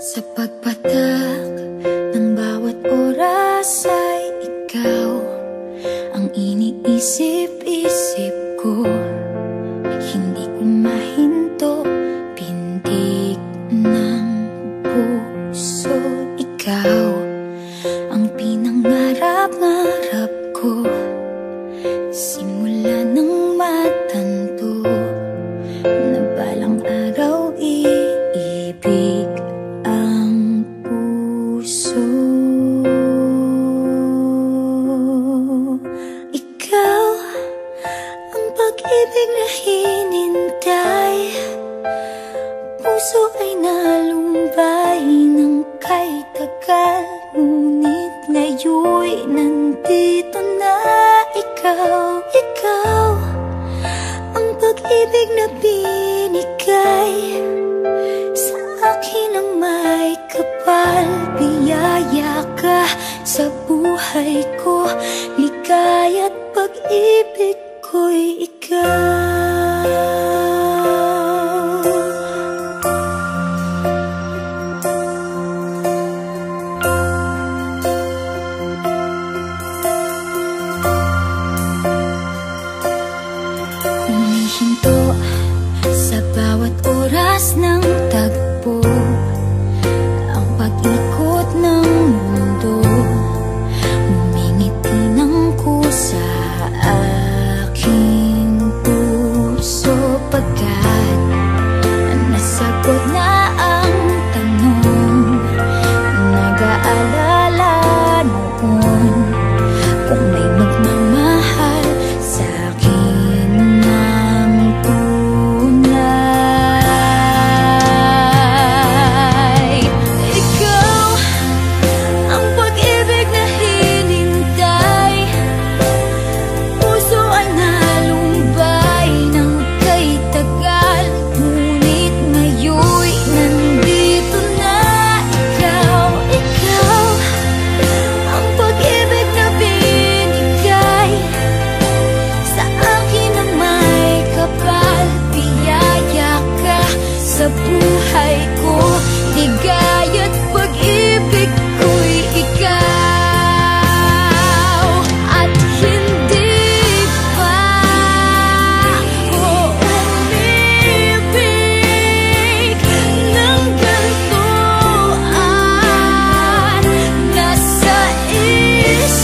Sa pagpatak ng bawat oras ay ikaw Ang iniisip-isip ko. Ibig na hinintay Puso ay nalumbay ng kay tagal. Ngunit ngayoy nandito na ikaw, ikaw Ang pag-ibig na binigay. Sa akin ang may kapal Biyaya ka sa buhay ko. Ligaya't pag-ibig ko'y ikaw this